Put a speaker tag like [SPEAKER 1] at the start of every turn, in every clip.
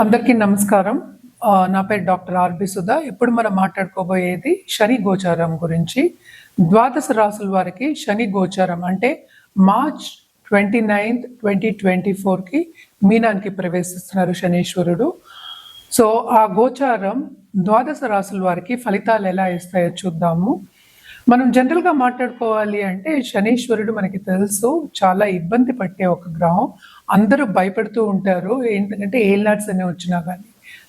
[SPEAKER 1] అందరికీ నమస్కారం. నా పేరు డాక్టర్ ఆర్బి సుధా. ఇప్పుడు మనం మాట్లాడుకోబోయేది శని గోచారం గురించి. ద్వాదశ రాసుల వారికి శని గోచారం అంటే March twenty ninth twenty twenty ఫోర్కి మీనానికి ప్రవేశిస్తున్నారు శనీశ్వరుడు. సో ఆ గోచారం ద్వాదశ రాసుల వారికి ఫలితాలు ఎలా ఇస్తాయో చూద్దాము. మనం జనరల్గా మాట్లాడుకోవాలి అంటే శనీశ్వరుడు మనకి తెలుసు చాలా ఇబ్బంది పట్టే ఒక గ్రహం. అందరూ భయపడుతూ ఉంటారు. ఏంటంటే ఏల్నాట్స్ అని వచ్చినా కానీ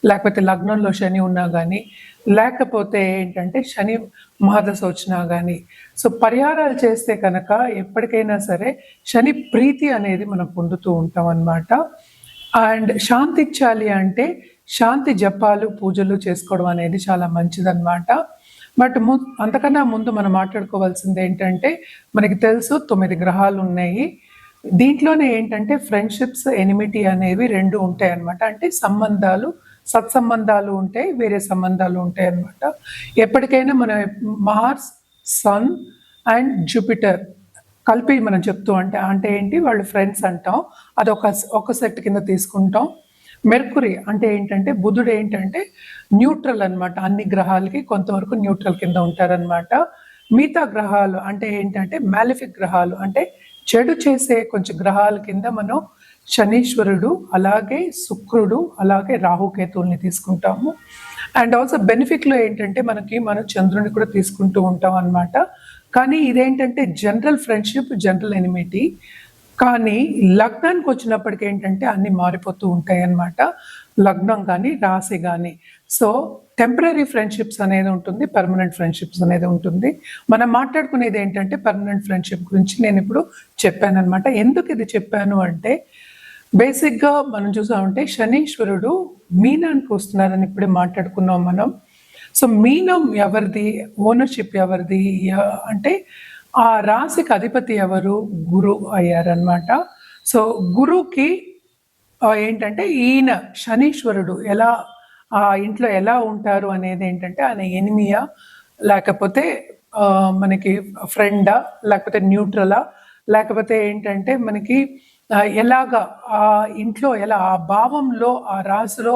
[SPEAKER 1] లేకపోతే లగ్నంలో శని ఉన్నా కానీ లేకపోతే ఏంటంటే శని మహాదశ వచ్చినా కానీ సో పరిహారాలు చేస్తే కనుక ఎప్పటికైనా సరే శని ప్రీతి అనేది మనం పొందుతూ ఉంటాం అన్నమాట. అండ్ శాంతి ఇచ్చాలి అంటే శాంతి జపాలు పూజలు చేసుకోవడం అనేది చాలా మంచిదన్నమాట. బట్ ము అంతకన్నా ముందు మనం మాట్లాడుకోవాల్సింది ఏంటంటే మనకి తెలుసు తొమ్మిది గ్రహాలు ఉన్నాయి. దీంట్లోనే ఏంటంటే ఫ్రెండ్షిప్స్ ఎనిమిటీ అనేవి రెండు ఉంటాయి అన్నమాట అంటే సంబంధాలు సత్సంబంధాలు ఉంటాయి వేరే సంబంధాలు ఉంటాయి అన్నమాట. ఎప్పటికైనా మన మార్స్ సన్ అండ్ జూపిటర్ కలిపి మనం చెప్తూ అంటే అంటే ఏంటి? వాళ్ళు ఫ్రెండ్స్ అంటాం. అది ఒక ఒక సెట్ కింద తీసుకుంటాం. మెర్కురీ అంటే ఏంటంటే బుధుడు ఏంటంటే న్యూట్రల్ అన్నమాట. అన్ని గ్రహాలకి కొంతవరకు న్యూట్రల్ కింద ఉంటారనమాట మిగతా గ్రహాలు అంటే ఏంటంటే మ్యాలిఫిక్ గ్రహాలు అంటే చెడు చేసే కొంచెం గ్రహాల కింద మనం శనీశ్వరుడు అలాగే శుక్రుడు అలాగే రాహుకేతువుల్ని తీసుకుంటాము. అండ్ ఆల్సో బెనిఫిట్లో ఏంటంటే మనకి మనం చంద్రుని కూడా తీసుకుంటూ ఉంటాం అన్నమాట. కానీ ఇదేంటంటే జనరల్ ఫ్రెండ్షిప్ జనరల్ ఎనిమిటీ. కానీ లగ్నానికి వచ్చినప్పటికి ఏంటంటే అన్ని మారిపోతూ ఉంటాయి అన్నమాట లగ్నం కానీ రాశి కానీ సో టెంపరీ ఫ్రెండ్షిప్స్ అనేది ఉంటుంది పర్మనెంట్ ఫ్రెండ్షిప్స్ అనేది ఉంటుంది. మనం మాట్లాడుకునేది ఏంటంటే పర్మనెంట్ ఫ్రెండ్షిప్ గురించి నేను ఇప్పుడు చెప్పాను అనమాట ఎందుకు ఇది చెప్పాను అంటే బేసిక్గా మనం చూసామంటే శనీశ్వరుడు మీనానికి వస్తున్నారని ఇప్పుడే మాట్లాడుకున్నాం మనం. సో మీనం ఎవరిది ఓనర్షిప్ ఎవరిది అంటే ఆ రాశికి అధిపతి ఎవరు? గురు అయ్యారనమాట సో గురుకి ఏంటంటే ఈయన శనీశ్వరుడు ఎలా ఆ ఇంట్లో ఎలా ఉంటారు అనేది ఏంటంటే ఆయన ఎనిమియా లేకపోతే మనకి ఫ్రెండా లేకపోతే న్యూట్రలా లేకపోతే ఏంటంటే మనకి ఎలాగా ఆ ఇంట్లో ఎలా ఆ భావంలో ఆ రాశిలో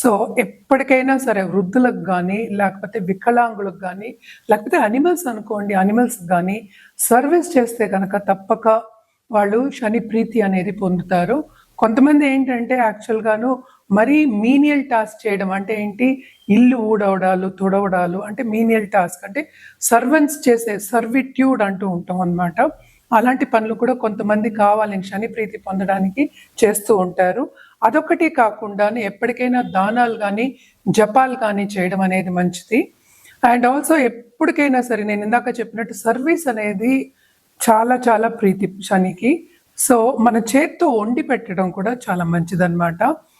[SPEAKER 1] సో ఎప్పటికైనా సరే వృద్ధులకు కానీ లేకపోతే వికలాంగులకు కానీ లేకపోతే అనిమల్స్ అనుకోండి అనిమల్స్ కానీ సర్వీస్ చేస్తే కనుక తప్పక వాళ్ళు శని ప్రీతి అనేది పొందుతారు. కొంతమంది ఏంటంటే యాక్చువల్గాను మరీ మీనియల్ టాస్క్ చేయడం అంటే ఏంటి? ఇల్లు ఊడవడాలు తుడవడాలు అంటే మీనియల్ టాస్క్ అంటే సర్వెంట్స్ చేసే సర్విట్యూడ్ అంటూ ఉంటాం అన్నమాట. అలాంటి పనులు కూడా కొంతమంది కావాలని శని ప్రీతి పొందడానికి చేస్తూ ఉంటారు. అదొకటి కాకుండా ఎప్పటికైనా దానాలు కానీ జపాలు కానీ చేయడం అనేది మంచిది. అండ్ ఆల్సో ఎప్పటికైనా సరే నేను ఇందాక చెప్పినట్టు సర్వీస్ అనేది చాలా చాలా ప్రీతి శనికి సో మన చేత్తో వండి పెట్టడం కూడా చాలా మంచిదన్నమాట.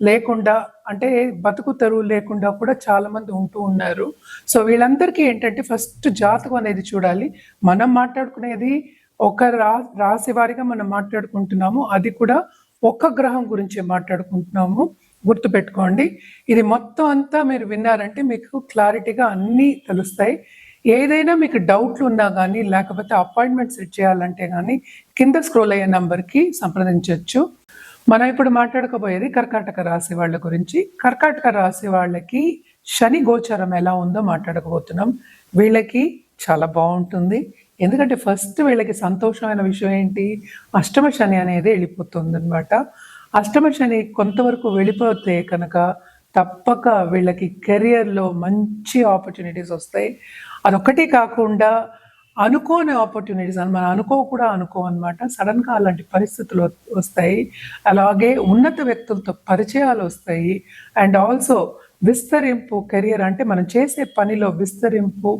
[SPEAKER 1] లేకుండా అంటే బతుకు తెరువు లేకుండా కూడా చాలా మంది ఉంటూ ఉన్నారు. సో వీళ్ళందరికీ ఏంటంటే ఫస్ట్ జాతకం అనేది చూడాలి. మనం మాట్లాడుకునేది ఒక రా రాశి వారిగా మనం మాట్లాడుకుంటున్నాము. అది కూడా ఒక్క గ్రహం గురించి మాట్లాడుకుంటున్నాము. గుర్తుపెట్టుకోండి. ఇది మొత్తం అంతా మీరు విన్నారంటే మీకు క్లారిటీగా అన్నీ తెలుస్తాయి. ఏదైనా మీకు డౌట్లు ఉన్నా కానీ లేకపోతే అపాయింట్మెంట్ సెట్ చేయాలంటే కానీ కింద స్క్రోల్ అయ్యే నంబర్కి సంప్రదించవచ్చు మనం ఇప్పుడు మాట్లాడకపోయేది కర్కాటక రాశి వాళ్ళ గురించి. కర్కాటక రాశి వాళ్ళకి శని గోచరం ఎలా ఉందో మాట్లాడకపోతున్నాం వీళ్ళకి చాలా బాగుంటుంది. ఎందుకంటే ఫస్ట్ వీళ్ళకి సంతోషమైన విషయం ఏంటి? అష్టమ శని అనేది వెళ్ళిపోతుంది అనమాట అష్టమ శని కొంతవరకు వెళ్ళిపోతే కనుక తప్పక వీళ్ళకి కెరియర్లో మంచి ఆపర్చునిటీస్ వస్తాయి. అదొక్కటి కాకుండా అనుకోని ఆపర్చునిటీస్ అని మనం అనుకో కూడా అనుకో అనమాట సడన్గా అలాంటి పరిస్థితులు వస్తాయి. అలాగే ఉన్నత వ్యక్తులతో పరిచయాలు వస్తాయి. అండ్ ఆల్సో విస్తరింపు కెరియర్ అంటే మనం చేసే పనిలో విస్తరింపు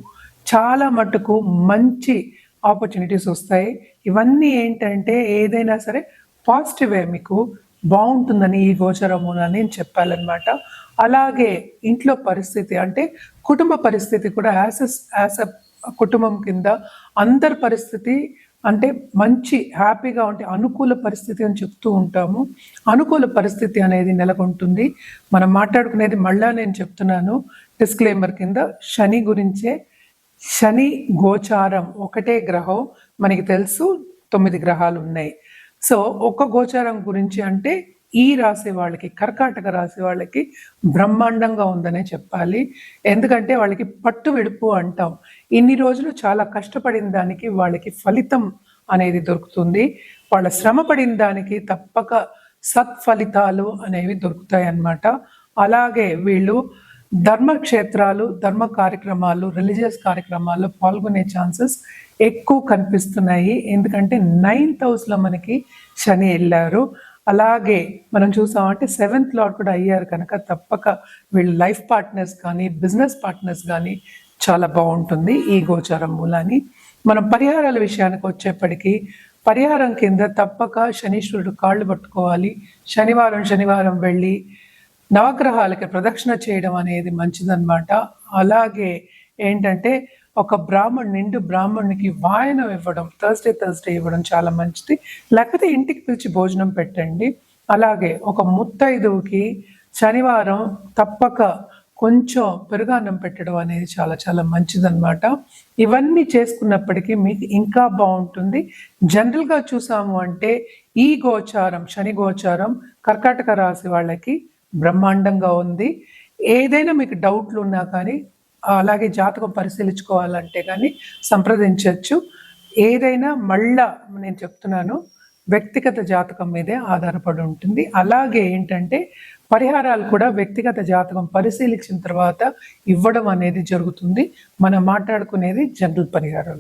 [SPEAKER 1] చాలా మటుకు మంచి ఆపర్చునిటీస్ వస్తాయి. ఇవన్నీ ఏంటంటే ఏదైనా సరే పాజిటివే మీకు బాగుంటుందని ఈ గోచరము అని నేను చెప్పాలన్నమాట. అలాగే ఇంట్లో పరిస్థితి అంటే కుటుంబ పరిస్థితి కూడా యాజ్ యాజ్ అ కుటుంబం కింద అందరి పరిస్థితి అంటే మంచి హ్యాపీగా ఉంటే అనుకూల పరిస్థితి అని చెప్తూ ఉంటాము. అనుకూల పరిస్థితి అనేది నెలకొంటుంది. మనం మాట్లాడుకునేది మళ్ళా నేను చెప్తున్నాను. డిస్క్లైమర్ కింద శని గురించే. శని గోచారం ఒకటే గ్రహం. మనకి తెలుసు తొమ్మిది గ్రహాలు ఉన్నాయి. సో ఒక్క గోచారం గురించి అంటే ఈ రాసే వాళ్ళకి కర్కాటక రాసే వాళ్ళకి బ్రహ్మాండంగా ఉందనే చెప్పాలి. ఎందుకంటే వాళ్ళకి పట్టు విడుపు అంటాం. ఇన్ని రోజులు చాలా కష్టపడిన దానికి వాళ్ళకి ఫలితం అనేది దొరుకుతుంది. వాళ్ళ శ్రమ పడిన దానికి తప్పక సత్ఫలితాలు అనేవి దొరుకుతాయి అన్నమాట అలాగే వీళ్ళు ధర్మక్షేత్రాలు ధర్మ కార్యక్రమాలు రిలీజియస్ కార్యక్రమాల్లో పాల్గొనే ఛాన్సెస్ ఎక్కువ కనిపిస్తున్నాయి. ఎందుకంటే నైన్త్ హౌస్లో మనకి శని వెళ్ళారు. అలాగే మనం చూసామంటే సెవెంత్ లాట్ కూడా అయ్యారు కనుక తప్పక వీళ్ళ లైఫ్ పార్ట్నర్స్ కానీ బిజినెస్ పార్ట్నర్స్ కానీ చాలా బాగుంటుంది ఈ గోచారం మూలాన్ని. మనం పరిహారాల విషయానికి వచ్చేప్పటికీ పరిహారం కింద తప్పక శనీశ్వరుడు కాళ్ళు పట్టుకోవాలి. శనివారం శనివారం వెళ్ళి నవగ్రహాలకి ప్రదక్షిణ చేయడం అనేది మంచిదన్నమాట. అలాగే ఏంటంటే ఒక బ్రాహ్మణ్ నిండు బ్రాహ్మణునికి వాయనం ఇవ్వడం థర్స్డే థర్స్డే ఇవ్వడం చాలా మంచిది. లేకపోతే ఇంటికి పిలిచి భోజనం పెట్టండి. అలాగే ఒక ముత్తైదువుకి శనివారం తప్పక కొంచెం పెరుగాన్నం పెట్టడం అనేది చాలా చాలా మంచిదన్నమాట. ఇవన్నీ చేసుకున్నప్పటికీ మీకు ఇంకా బాగుంటుంది. జనరల్గా చూసాము అంటే ఈ గోచారం శని గోచారం కర్కాటక రాశి వాళ్ళకి బ్రహ్మాండంగా ఉంది. ఏదైనా మీకు డౌట్లు ఉన్నా కానీ అలాగే జాతకం పరిశీలించుకోవాలంటే కానీ సంప్రదించవచ్చు ఏదైనా మళ్ళా నేను చెప్తున్నాను వ్యక్తిగత జాతకం మీదే ఆధారపడి ఉంటుంది. అలాగే ఏంటంటే పరిహారాలు కూడా వ్యక్తిగత జాతకం పరిశీలించిన తర్వాత ఇవ్వడం అనేది జరుగుతుంది. మనం మాట్లాడుకునేది జనరల్ పరిహారాలు.